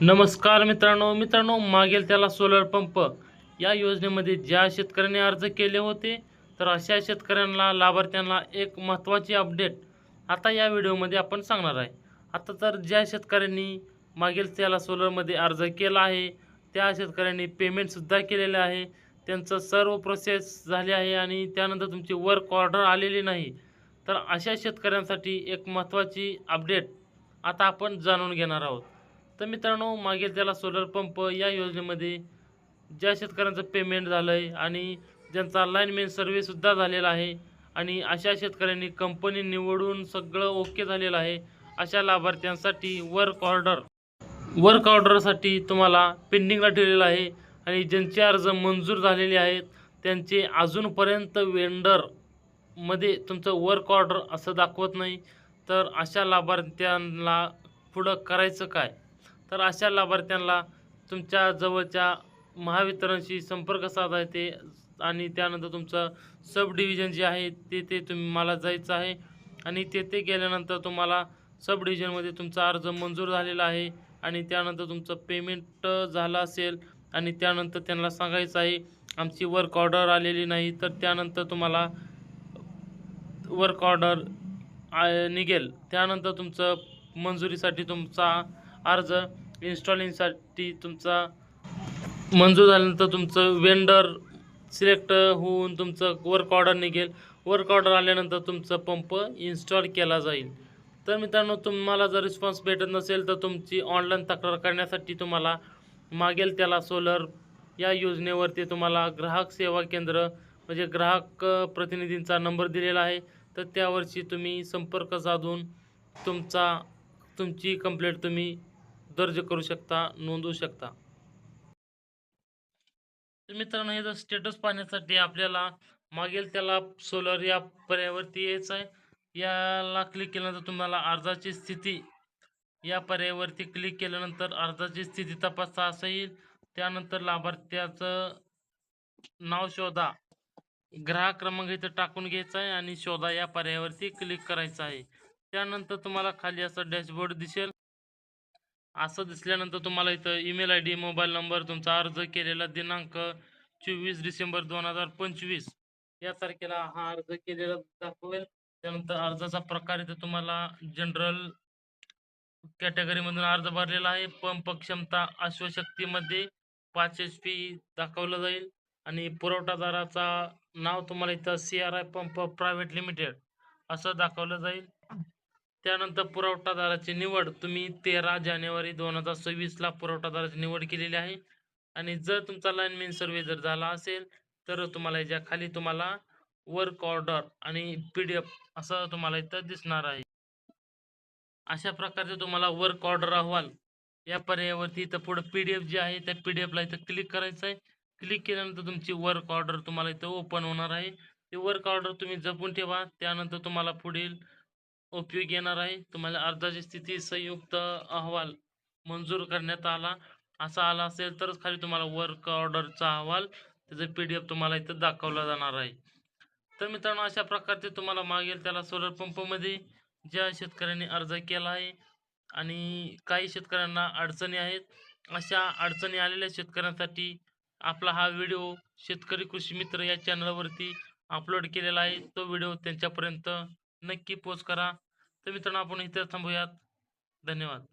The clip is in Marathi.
नमस्कार मित्रांनो मित्रांनो मागेल त्याला सोलर पंप या योजनेमध्ये ज्या शेतकऱ्यांनी अर्ज केले होते तर अशा शेतकऱ्यांना लाभार्थ्यांना एक महत्त्वाची अपडेट आता या व्हिडिओमध्ये आपण सांगणार आहे. आता तर ज्या शेतकऱ्यांनी मागेल त्याला सोलरमध्ये अर्ज केला आहे त्या शेतकऱ्यांनी पेमेंटसुद्धा केलेलं आहे. त्यांचं सर्व प्रोसेस झाली आहे आणि त्यानंतर तुमची वर्क ऑर्डर आलेली नाही. तर अशा शेतकऱ्यांसाठी एक महत्त्वाची अपडेट आता आपण जाणून घेणार आहोत. तर मित्रांनो मागील त्याला सोलर पंप या योजनेमध्ये ज्या शेतकऱ्यांचं पेमेंट झालं आहे आणि ज्यांचा लाईनमेन सर्व्हेसुद्धा झालेला आहे आणि अशा शेतकऱ्यांनी कंपनी निवडून सगळं ओके झालेलं आहे अशा लाभार्थ्यांसाठी वर्क ऑर्डर वर्क ऑर्डरसाठी तुम्हाला पेंडिंगला ठेवलेलं आहे आणि ज्यांचे अर्ज मंजूर झालेले आहेत त्यांचे अजूनपर्यंत वेंडरमध्ये तुमचं वर्क ऑर्डर असं दाखवत नाही. तर अशा लाभार्थ्यांना पुढं करायचं काय? तर अशा लाभार्थ्यांना तुमच्या जवळच्या महावितरणशी संपर्क साधायचे आणि त्यानंतर तुमचं सब डिव्हिजन जे आहे ते ते तुम्ही मला जायचं आहे. आणि तेथे गेल्यानंतर तुम्हाला सब डिव्हिजनमध्ये तुमचा अर्ज मंजूर झालेला आहे आणि त्यानंतर तुमचं पेमेंट झालं असेल आणि त्यानंतर त्यांना सांगायचं आहे आमची वर्क ऑर्डर आलेली नाही तर त्यानंतर तुम्हाला वर्क ऑर्डर निघेल. त्यानंतर तुमचं मंजुरीसाठी तुमचा अर्ज इन्स्टॉलिंगसाठी तुमचा मंजूर झाल्यानंतर तुमचं वेंडर सिलेक्ट होऊन तुमचं वर्क ऑर्डर निघेल. वर्क ऑर्डर आल्यानंतर तुमचा पंप इन्स्टॉल केला जाईल. तर मित्रांनो तुम्हाला जर रिस्पॉन्स भेटत नसेल तर तुमची ऑनलाईन तक्रार करण्यासाठी तुम्हाला मागेल त्याला सोलर या योजनेवरती तुम्हाला ग्राहक सेवा केंद्र म्हणजे ग्राहक प्रतिनिधींचा नंबर दिलेला आहे. तर त्यावरची तुम्ही संपर्क साधून तुमचा तुमची कंप्लेंट तुम्ही दर्ज करू शकता नोंदवू शकता. मित्रांनो हे स्टेटस पाहण्यासाठी आपल्याला मागेल त्याला सोलर या पर्यायावरती यायचं आहे. याला क्लिक केल्यानंतर तुम्हाला अर्जाची स्थिती या पर्यायावरती क्लिक केल्यानंतर अर्जाची स्थिती तपासा असं येईल. त्यानंतर लाभार्थ्याचं नाव शोधा. ग्राहक क्रमांक इथं टाकून घ्यायचा आहे आणि शोधा या पर्यायावरती क्लिक करायचं आहे. त्यानंतर तुम्हाला खाली असं डॅशबोर्ड दिसेल. असं दिसल्यानंतर तुम्हाला इथं email I D mobile number तुमचा अर्ज केलेला दिनांक चोवीस डिसेंबर दोन हजार पंचवीस या तारखेला हा अर्ज केलेला दाखवेल. त्यानंतर अर्जाचा प्रकार इथं तुम्हाला जनरल कॅटेगरीमधून अर्ज भरलेला आहे. पंप क्षमता अश्वशक्तीमध्ये पाच एच पी दाखवलं जाईल. आणि पुरवठादाराचा नाव तुम्हाला इथं C R I pump private limited असं दाखवलं जाईल. त्यानंतर पुरवठादाराची निवड. तुम्ही तेरा जानेवारी दोन हजार सव्वीसला पुरवठादाराची निवड केलेली आहे. आणि जर तुमचा लाईनमेन सर्वे जर झाला असेल तर तुम्हाला याच्या खाली तुम्हाला वर्क ऑर्डर आणि पी डी एफ असं तुम्हाला इथं दिसणार आहे. अशा प्रकारचे तुम्हाला वर्क ऑर्डर अहवाल या पर्यायावरती इथं पुढं पी डी एफ जे आहे त्या पी डी एफला इथं क्लिक करायचं आहे. क्लिक केल्यानंतर तुमची वर्क ऑर्डर तुम्हाला इथं ओपन होणार आहे. ती वर्क ऑर्डर तुम्ही जपून ठेवा. त्यानंतर तुम्हाला पुढील उपयोग येणार आहे. तुम्हाला अर्जाची स्थिती संयुक्त अहवाल मंजूर करण्यात आला. असा आला असेल तरच खाली तुम्हाला वर्क ऑर्डरचा अहवाल त्याचा पी डी एफ तुम्हाला इथं दाखवला जाणार आहे. तर मित्रांनो अशा प्रकारचे तुम्हाला मागेल त्याला सोलर पंपमध्ये ज्या शेतकऱ्यांनी अर्ज केला आहे आणि काही शेतकऱ्यांना अडचणी आहेत अशा अडचणी आलेल्या शेतकऱ्यांसाठी आपला हा व्हिडिओ शेतकरी कृषी मित्र या चॅनलवरती अपलोड केलेला आहे. तो व्हिडिओ त्यांच्यापर्यंत नक्की पोच करा. तर मित्रांनो आपण इथे थांबूयात. धन्यवाद.